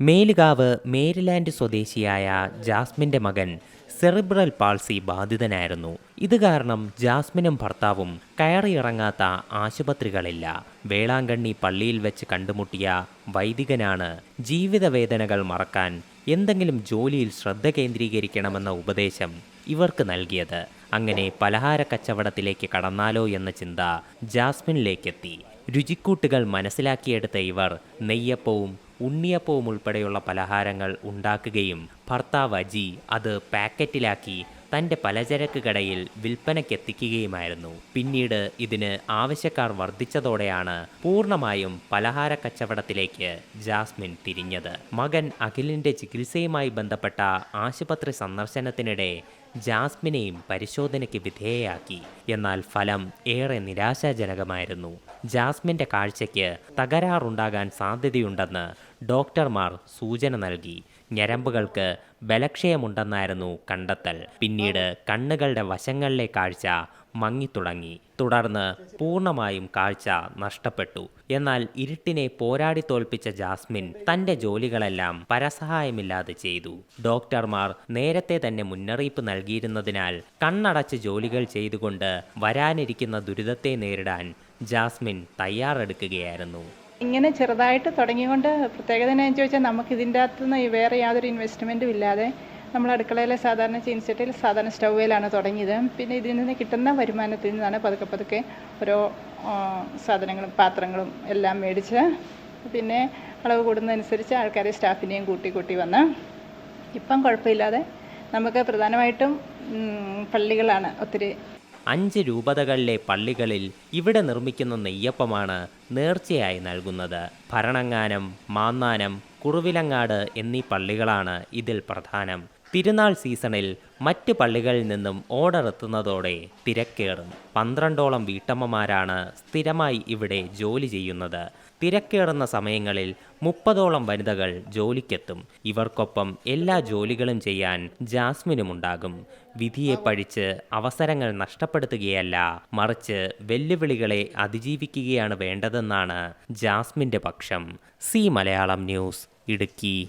Melukavu Maryland സ്വദേശിയായ ജാസ്മിന്റെ മകൻ സെറിബ്രൽ പാൾസി ബാധിതനായിരുന്നു. ഇത് കാരണം ജാസ്മിനും ഭർത്താവും കയറിയിറങ്ങാത്ത ആശുപത്രികളില്ല. വേളാങ്കണ്ണി പള്ളിയിൽ വെച്ച് കണ്ടുമുട്ടിയ വൈദികനാണ് ജീവിതവേദനകൾ മറക്കാൻ എന്തെങ്കിലും ജോലിയിൽ ശ്രദ്ധ കേന്ദ്രീകരിക്കണമെന്ന ഉപദേശം ഇവർക്ക് നൽകിയത്. അങ്ങനെ പലഹാര കച്ചവടത്തിലേക്ക് കടന്നാലോ എന്ന ചിന്ത ജാസ്മിനിലേക്കെത്തി. രുചിക്കൂട്ടുകൾ മനസ്സിലാക്കിയെടുത്ത ഇവർ നെയ്യപ്പവും ഉണ്ണിയപ്പവും ഉൾപ്പെടെയുള്ള പലഹാരങ്ങൾ ഉണ്ടാക്കുകയും ഭർത്താവ് അജി അത് പാക്കറ്റിലാക്കി തന്റെ പലചരക്ക് കടയിൽ വിൽപ്പനയ്ക്കെത്തിക്കുകയുമായിരുന്നു പിന്നീട് ഇതിന് ആവശ്യക്കാർ വർദ്ധിച്ചതോടെയാണ് പൂർണമായും പലഹാര കച്ചവടത്തിലേക്ക് ജാസ്മിൻ തിരിഞ്ഞത്. മകൻ അഖിലിന്റെ ചികിത്സയുമായി ബന്ധപ്പെട്ട ആശുപത്രി സന്ദർശനത്തിനിടെ ജാസ്മിനെയും പരിശോധനയ്ക്ക് വിധേയയാക്കി. എന്നാൽ ഫലം ഏറെ നിരാശാജനകമായിരുന്നു. ജാസ്മിന്റെ കാഴ്ചയ്ക്ക് തകരാറുണ്ടാകാൻ സാധ്യതയുണ്ടെന്ന് ഡോക്ടർമാർ സൂചന നൽകി. ഞരമ്പുകൾക്ക് ബലക്ഷയമുണ്ടെന്നായിരുന്നു കണ്ടെത്തൽ. പിന്നീട് കണ്ണുകളുടെ വശങ്ങളിലെ കാഴ്ച മങ്ങിത്തുടങ്ങി. തുടർന്ന് പൂർണമായും കാഴ്ച നഷ്ടപ്പെട്ടു. എന്നാൽ ഇരുട്ടിനെ പോരാടി തോൽപ്പിച്ച ജാസ്മിൻ തന്റെ ജോലികളെല്ലാം പരസഹായമില്ലാതെ ചെയ്തു. ഡോക്ടർമാർ നേരത്തെ തന്നെ മുന്നറിയിപ്പ് നൽകിയിരുന്നതിനാൽ കണ്ണടച്ച് ജോലികൾ ചെയ്തുകൊണ്ട് വരാനിരിക്കുന്ന ദുരിതത്തെ നേരിടാൻ ജാസ്മിൻ തയ്യാറെടുക്കുകയായിരുന്നു. ഇങ്ങനെ ചെറുതായിട്ട് തുടങ്ങിക്കൊണ്ട് പ്രത്യേകത എന്നാന്ന് ചോദിച്ചാൽ നമുക്ക് ഇതിന്റെ അകത്തുനിന്ന് വേറെ യാതൊരു ഇൻവെസ്റ്റ്മെന്റും ഇല്ലാതെ നമ്മൾ അടുക്കളയിലെ സാധാരണ ചീൻസെറ്റിൽ സാധാരണ സ്റ്റൗവിലാണ് തുടങ്ങിയത്. പിന്നെ ഇതിൽ നിന്ന് കിട്ടുന്ന വരുമാനത്തിൽ നിന്നാണ് പതുക്കെ പതുക്കെ ഓരോ സാധനങ്ങളും പാത്രങ്ങളും എല്ലാം മേടിച്ച് പിന്നെ അളവ് കൂടുന്നതനുസരിച്ച് ആൾക്കാരെ സ്റ്റാഫിനെയും കൂട്ടി കൂട്ടി വന്ന് ഇപ്പം കുഴപ്പമില്ലാതെ നമുക്ക് പ്രധാനമായിട്ടും പള്ളികളാണ് ഒത്തിരി അഞ്ച് രൂപതകളിലെ പള്ളികളിൽ ഇവിടെ നിർമ്മിക്കുന്ന നെയ്യപ്പമാണ് നേർച്ചയായി നൽകുന്നത്. ഭരണങ്ങാനം മാന്നാനം കുറുവിലങ്ങാട് എന്നീ പള്ളികളാണ് ഇതിൽ പ്രധാനം. തിരുനാൾ സീസണിൽ മറ്റ് പള്ളികളിൽ നിന്നും ഓർഡർ എത്തുന്നതോടെ തിരക്കേറും. പന്ത്രണ്ടോളം വീട്ടമ്മമാരാണ് സ്ഥിരമായി ഇവിടെ ജോലി ചെയ്യുന്നത്. തിരക്കേറുന്ന സമയങ്ങളിൽ മുപ്പതോളം വനിതകൾ ജോലിക്കെത്തും. ഇവർക്കൊപ്പം എല്ലാ ജോലികളും ചെയ്യാൻ ജാസ്മിനുമുണ്ടാകും. വിധിയെ പഴിച്ച് അവസരങ്ങൾ നഷ്ടപ്പെടുത്തുകയല്ല മറിച്ച് വെല്ലുവിളികളെ അതിജീവിക്കുകയാണ് വേണ്ടതെന്നാണ് ജാസ്മിന്റെ പക്ഷം. C Malayalam news Idukki.